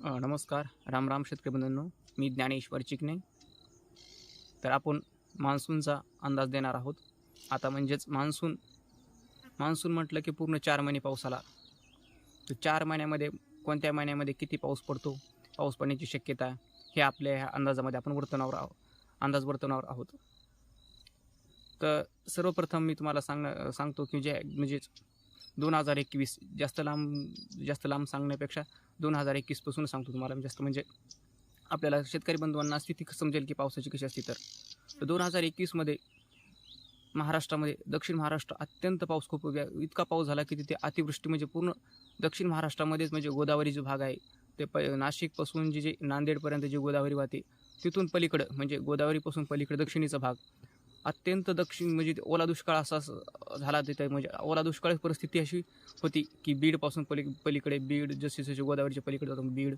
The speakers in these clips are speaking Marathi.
नमस्कार. राम राम शेतकरी बंधूंनो. मी ज्ञानेश्वर चिकणे तर आपण मान्सूनचा अंदाज देणार आहोत. आता म्हणजेच मान्सून मान्सून म्हटलं की पूर्ण चार महिने पाऊस आला. तर चार महिन्यामध्ये कोणत्या महिन्यामध्ये किती पाऊस पडतो? पाऊस पडण्याची शक्यता हे आपल्या ह्या अंदाजामध्ये आपण वर्तवणार आहोत अंदाज वर्तवणार आहोत. तर सर्वप्रथम मी तुम्हाला सांग सांगतो की जे म्हणजेच दोन हजार एकवीस जास्त लांब जास्त लांब सांगण्यापेक्षा दोन हजार एकवीसपासून सांगतो तुम्हाला जास्त. म्हणजे आपल्याला शेतकरी बंधूंना स्थिती समजेल की पावसाची कशी असते तर. तर दोन हजार एकवीसमध्ये महाराष्ट्रामध्ये दक्षिण महाराष्ट्र अत्यंत पाऊस खूप इतका पाऊस झाला की तिथे अतिवृष्टी म्हणजे पूर्ण दक्षिण महाराष्ट्रामध्येच म्हणजे गोदावरी जो भाग आहे ते प नाशिकपासून जे जे नांदेडपर्यंत जी गोदावरी वाहते तिथून पलीकडं म्हणजे गोदावरीपासून पलीकडं दक्षिणेचा भाग अत्यंत दक्षिण म्हणजे ओला दुष्काळ असा झाला तिथे. म्हणजे ओला दुष्काळ परिस्थिती अशी होती की बीडपासून पली पलीकडे बीड जसे जसे गोदावरीच्या पलीकडे जातो बीड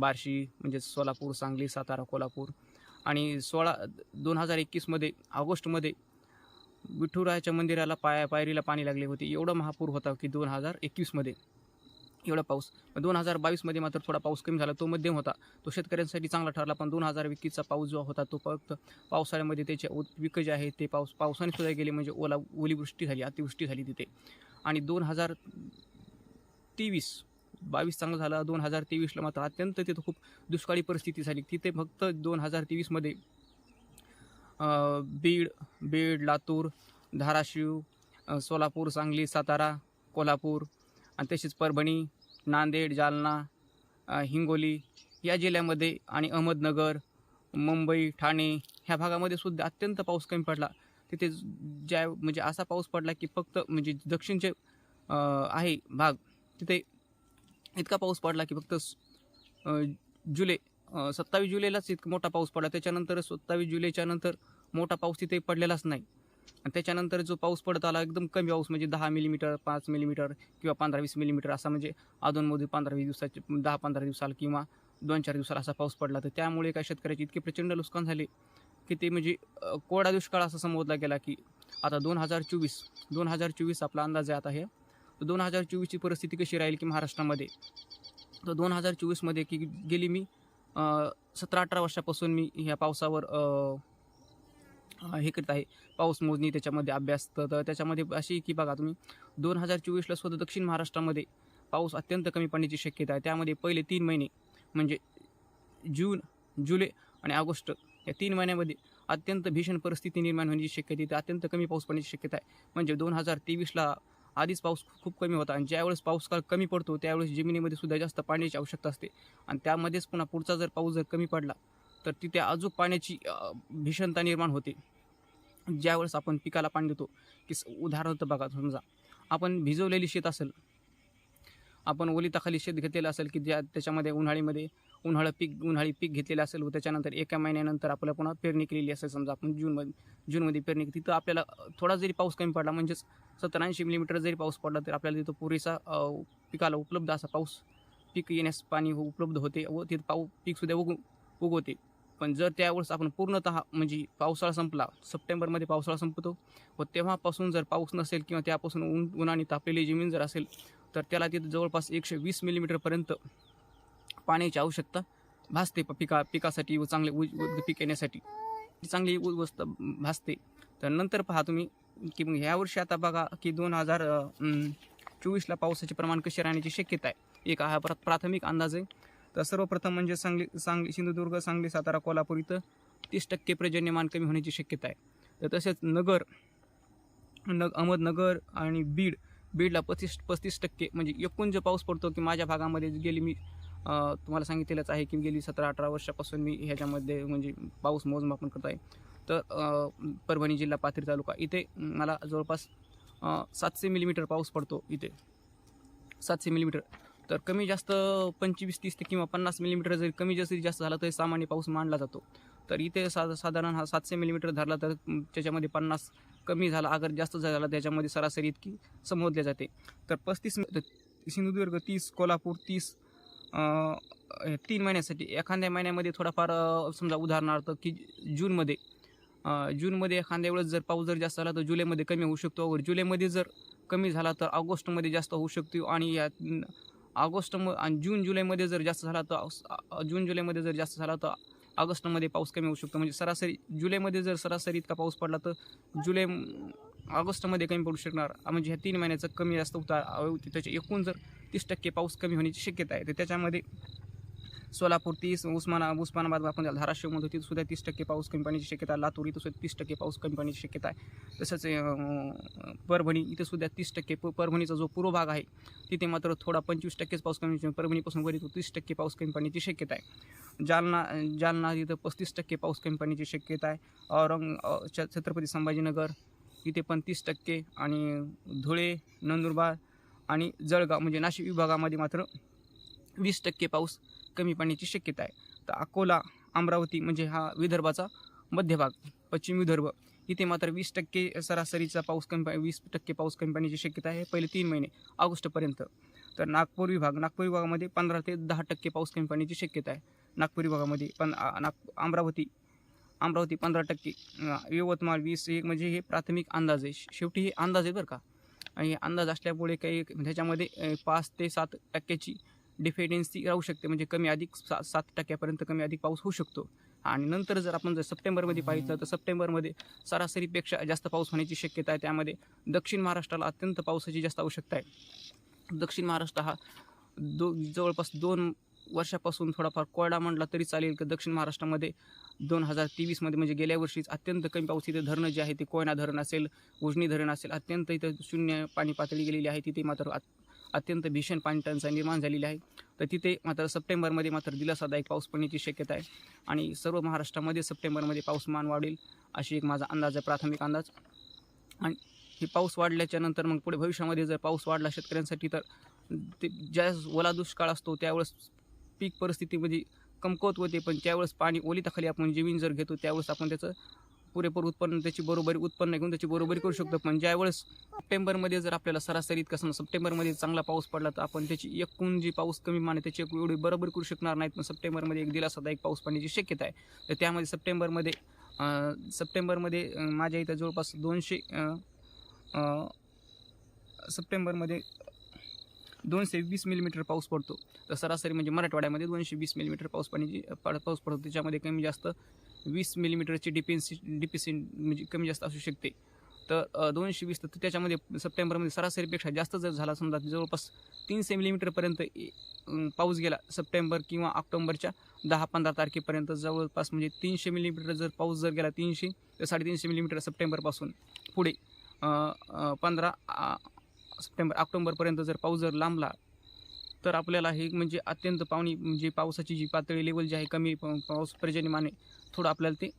बार्शी म्हणजे सोलापूर सांगली सातारा कोल्हापूर. आणि सोळा दोन हजार एकवीसमध्ये ऑगस्टमध्ये विठुरायाच्या मंदिराला पाया पायरीला पाणी लागले होते. एवढा महापूर होता की दोन हजार एकवीसमध्ये एवढा पाऊस. दोन हजार बावीसमध्ये मात्र थोडा पाऊस कमी झाला. तो मध्यम होता. तो शेतकऱ्यांसाठी चांगला ठरला पण दोन हजार विकीचा पाऊस जो होता तो फक्त पावसाळ्यामध्ये त्याचे उत- पिकं जे आहे ते पाऊस पावसाने सुद्धा गेले म्हणजे ओला ओलीवृष्टी झाली अतिवृष्टी झाली तिथे. आणि दोन हजार तेवीस बावीस चांगलं झालं. दोन हजार तेवीसला मात्र अत्यंत तिथं खूप दुष्काळी परिस्थिती झाली. तिथे फक्त दोन हजार तेवीसमध्ये बीड बीड लातूर धाराशिव सोलापूर सांगली सातारा कोल्हापूर आणि तसेच परभणी नांदेड जालना हिंगोली या जिल्ह्यामध्ये आणि अहमदनगर मुंबई ठाणे ह्या भागामध्ये सुद्धा अत्यंत पाऊस कमी पडला. तिथे ज्या म्हणजे असा पाऊस पडला की फक्त म्हणजे दक्षिणचे आहे भाग तिथे इतका पाऊस पडला की फक्त जुलै सत्तावीस जुलैलाच इतका मोठा पाऊस पडला. त्याच्यानंतर सत्तावीस जुलैच्या नंतर मोठा पाऊस तिथे पडलेलाच नाही. आणि त्याच्यानंतर जो पाऊस पडत आला एकदम कमी पाऊस म्हणजे दहा मिलीमीटर पाच मिलीमीटर किंवा पंधरा वीस मिलीमीटर असा म्हणजे अधूनमधून पंधरा वीस दिवसाचे दहा पंधरा दिवसाला किंवा दोन चार दिवसाला असा पाऊस पडला. तर त्यामुळे काय शेतकऱ्याची इतके प्रचंड नुकसान झाले की ते म्हणजे कोरडा दुष्काळ असं संबोधला गेला की आता दोन हजार चोवीस दोन हजार चोवीस आपला अंदाज आहे आता हे. तर दोन हजार चोवीसची परिस्थिती कशी राहील की महाराष्ट्रामध्ये? तर दोन हजार चोवीसमध्ये की गेली मी सतरा अठरा वर्षापासून मी ह्या पावसावर हे करत आहे. पाऊस मोजणी त्याच्यामध्ये अभ्यास तर त्याच्यामध्ये अशी की बघा तुम्ही दोन हजार चोवीसला सुद्धा दक्षिण महाराष्ट्रामध्ये पाऊस अत्यंत कमी पडण्याची शक्यता आहे. त्यामध्ये पहिले तीन महिने म्हणजे जून जुलै आणि ऑगस्ट या तीन महिन्यामध्ये अत्यंत भीषण परिस्थिती निर्माण होण्याची शक्यता आहे. अत्यंत कमी पाऊस पडण्याची शक्यता आहे. म्हणजे दोन हजार तेवीसला आधीच पाऊस खूप कमी होता आणि ज्यावेळेस पाऊस काळ कमी पडतो त्यावेळेस जमिनीमध्ये सुद्धा जास्त पाण्याची आवश्यकता असते. आणि त्यामध्येच पुन्हा पुढचा जर पाऊस जर कमी पडला तर तिथे अजून पाण्याची भीषणता निर्माण होते. ज्यावेळेस आपण पिकाला पाणी देतो की स- उदाहरणार्थ बघा समजा आपण भिजवलेली शेत असेल आपण ओलिताखाली शेत घेतलेलं असेल की ज्या त्याच्यामध्ये उन्हाळीमध्ये उन्हाळं पीक उन्हाळी पीक घेतलेलं असेल व त्याच्यानंतर एका महिन्यानंतर आपल्याला पुन्हा पेरणी केलेली असेल समजा आपण जूनमध्ये जूनमध्ये पेरणी केली, तिथं आपल्याला थोडा जरी पाऊस कमी पडला म्हणजेच सत्तर ऐंशी मिलीमीटर जरी पाऊस पडला तर आपल्याला तिथं पुरेसा पिकाला उपलब्ध असा पाऊस पीक येण्यास पाणी उपलब्ध होते व तिथं पाऊ पीकसुद्धा उग उगवते. पण जर त्यावेळेस आपण पूर्णतः म्हणजे पावसाळा संपला सप्टेंबरमध्ये पावसाळा संपतो व तेव्हापासून जर पाऊस नसेल किंवा त्यापासून ऊन उन्हाने तापलेली जमीन जर असेल तर त्याला तिथं जवळपास एकशे वीस मिलीमीटरपर्यंत पाण्याची आवश्यकता भासते प- पिका पिकासाठी व चांगले उज पीक येण्यासाठी. ती चांगली वस्त भासते. तर नंतर पहा तुम्ही की मग ह्या वर्षी आता बघा की दोन हजार चोवीसला पावसाचे प्रमाण कसे राहण्याची शक्यता आहे. एक हा प्राथमिक अंदाज आहे. तर सर्वप्रथम म्हणजे सांगली सांगली सिंधुदुर्ग सांगली सातारा कोल्हापूर इथं तीस टक्के पर्जन्यमान कमी होण्याची शक्यता आहे. तर तसेच नगर नग अहमदनगर आणि बीड बीडला पस्तीस पस्तीस टक्के म्हणजे एकूण जो पाऊस पडतो की माझ्या भागामध्ये गेली मी तुम्हाला सांगितलेलंच आहे की गेली सतरा अठरा वर्षापासून मी ह्याच्यामध्ये म्हणजे पाऊस मोजमापन करत आहे. तर परभणी जिल्हा पाथरी तालुका इथे मला जवळपास सातशे मिलीमीटर पाऊस पडतो इथे. सातशे मिलीमीटर तर कमी जास्त पंचवीस तीस ते किंवा पन्नास मिलीमीटर जरी कमी जास्तीत जास्त झाला तरी सामान्य पाऊस मानला जातो. तर इथे सा साधारण हा सातशे मिलीमीटर धरला तर त्याच्यामध्ये पन्नास कमी झाला अगर जास्त झाला त्याच्यामध्ये सरासरी इतकी संबोधली जाते. तर पस्तीस सिंधुदुर्ग तीस कोल्हापूर तीस तीन महिन्यासाठी एखाद्या महिन्यामध्ये थोडाफार समजा उदाहरणार्थ की जूनमध्ये जूनमध्ये एखाद्या वेळेस जर पाऊस जर जास्त झाला तर जुलैमध्ये कमी होऊ शकतो. व जुलैमध्ये जर कमी झाला तर ऑगस्टमध्ये जास्त होऊ शकतो आणि या ऑगस्ट म आणि जून जुलैमध्ये जर जास्त झाला तर जून जुलैमध्ये जर जास्त झाला तर ऑगस्टमध्ये पाऊस कमी होऊ शकतो. म्हणजे सरासरी जुलैमध्ये जर सरासरी इतका पाऊस पडला तर जुलै ऑगस्टमध्ये कमी पडू शकणार. म्हणजे ह्या तीन महिन्याचं कमी जास्त उतार त्याचे एकूण जर तीस टक्के पाऊस कमी होण्याची शक्यता आहे. तर त्याच्यामध्ये सोलापूर तीस उस्माना उस्मानाबाद आपण त्याला धाराशिवमध्ये तिथं सुद्धा तीस टक्के पाऊस कमी पाण्याची शक्यता आहे. लातूर इथं सुद्धा तीस टक्के पाऊस कमी पाण्याची शक्यता आहे. तसंच परभणी इथं सुद्धा तीस टक्के प- परभणीचा जो पूर्व भाग आहे तिथे मात्र थोडा पंचवीस टक्केच पाऊस कमी परभणीपासून वर येतो तीस टक्के पाऊस कमी पाण्याची शक्यता आहे. जालना जालना इथं पस्तीस टक्के पाऊस कमी पाण्याची शक्यता आहे. औरंग छ- छत्रपती संभाजीनगर इथे पण तीस टक्के आणि धुळे नंदुरबार आणि जळगाव म्हणजे नाशिक विभागामध्ये मात्र वीस टक्के पाऊस कमी पाण्याची शक्यता आहे. तर अकोला अमरावती म्हणजे हा विदर्भाचा मध्यभाग पश्चिम विदर्भ. इथे मात्र वीस टक्के सरासरीचा पाऊस कमी पा वीस टक्के पाऊस कमी पाण्याची शक्यता आहे पहिले तीन महिने ऑगस्टपर्यंत. तर नागपूर विभाग नागपूर विभागामध्ये पंधरा ते दहा टक्के पाऊस कमी पाण्याची शक्यता आहे. नागपूर विभागामध्ये पण नाग अमरावती अमरावती पंधरा टक्के यवतमाळ वीस एक म्हणजे हे प्राथमिक अंदाज आहे. शेवटी हे अंदाज आहे बरं का. आणि हे अंदाज असल्यामुळे काही त्याच्यामध्ये पाच ते सात टक्क्याची डिफेडेन्सी राहू शकते. म्हणजे कमी अधिक सा सात टक्क्यापर्यंत कमी अधिक पाऊस होऊ शकतो. आणि नंतर जर आपण जर सप्टेंबरमध्ये पाहिलं तर सप्टेंबरमध्ये सरासरीपेक्षा जास्त पाऊस होण्याची शक्यता आहे. त्यामध्ये दक्षिण महाराष्ट्राला अत्यंत पावसाची जास्त आवश्यकता आहे. दक्षिण महाराष्ट्र हा दो जवळपास दोन वर्षापासून थोडाफार कोरडा म्हणला तरी चालेल. की दक्षिण महाराष्ट्रामध्ये दोन हजार तेवीसमध्ये म्हणजे गेल्या वर्षीच अत्यंत कमी पाऊस इथे धरणं जे आहे ते कोयना धरण असेल उजनी धरण असेल अत्यंत इथं शून्य पाणी पातळी गेलेली आहे. तिथे मात्र अत्यंत भीषण पाणी टंचाई निर्माण झालेली आहे. तर तिथे मात्र सप्टेंबरमध्ये मात्र दिलासादायक पाऊस पडण्याची शक्यता आहे. आणि सर्व महाराष्ट्रामध्ये सप्टेंबरमध्ये पाऊसमान वाढेल अशी एक माझा अंदाज आहे प्राथमिक अंदाज. आणि हे पाऊस वाढल्याच्या नंतर मग पुढे भविष्यामध्ये जर पाऊस वाढला शेतकऱ्यांसाठी तर ते ज्या ओला दुष्काळ असतो त्यावेळेस पीक परिस्थितीमध्ये कमकुवत होते पण त्यावेळेस पाणी ओलिताखाली आपण जमीन जर घेतो त्यावेळेस आपण त्याचं पुरेपूर उत्पन्न त्याची बरोबरी उत्पन्न घेऊन त्याची बरोबरी करू शकतो. पण ज्यावेळेस सप्टेंबरमध्ये जर आपल्याला सरासरी इतका समजा सप्टेंबरमध्ये चांगला पाऊस पडला तर आपण त्याची एकूण जी पाऊस कमी माने त्याची एवढी बरोबर करू शकणार नाहीत. पण सप्टेंबरमध्ये एक दिलासादायक पाऊस पडण्याची शक्यता आहे. तर त्यामध्ये सप्टेंबरमध्ये सप्टेंबरमध्ये माझ्या इथं जवळपास दोनशे सप्टेंबरमध्ये दोनशे वीस मिलीमीटर पाऊस पडतो. तर सरासरी म्हणजे मराठवाड्यामध्ये दोनशे वीस मिलीमीटर पाऊस पाण्याची पाऊस पडतो. त्याच्यामध्ये कमी जास्त वीस मिलीमीटरची डिपेन्सी डिपेन्सी म्हणजे कमी जास्त असू शकते. तर दोनशे वीस तर त्याच्यामध्ये सप्टेंबरमध्ये सरासरीपेक्षा जास्त जर झाला समजा जवळपास तीनशे मिलीमीटरपर्यंत ए- पाऊस गेला सप्टेंबर किंवा ऑक्टोंबरच्या दहा पंधरा तारखेपर्यंत जवळपास म्हणजे तीनशे मिलीमीटर जर पाऊस जर गेला तीनशे तर साडेतीनशे मिलीमीटर सप्टेंबरपासून पुढे पंधरा सप्टेंबर ऑक्टोबरपर्यंत जर पाऊस जर लांबला तर आपल्याला हे म्हणजे अत्यंत पाणी म्हणजे पावसाची जी पातळी लेवल जी आहे कमी प- पाऊस पर्जन्यमाने थोडं आपल्याला ते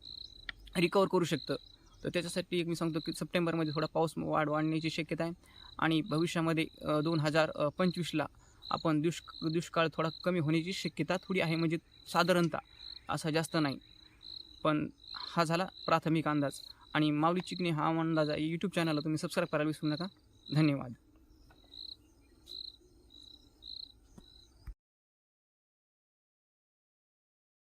रिकवर करू शकतं. तर त्याच्यासाठी एक मी सांगतो की सप्टेंबरमध्ये थोडा पाऊस वाढ वाढण्याची शक्यता आहे आणि भविष्यामध्ये दोन हजार पंचवीसला आपण दुष्क दुष्काळ थोडा कमी होण्याची शक्यता थोडी आहे म्हणजे साधारणतः असा जास्त नाही. पण हा झाला प्राथमिक अंदाज. आणि माऊली चिकणे हा अंदाज यूट्यूब चॅनलला तुम्ही सबस्क्राईब करायला विसरू नका. धन्यवाद.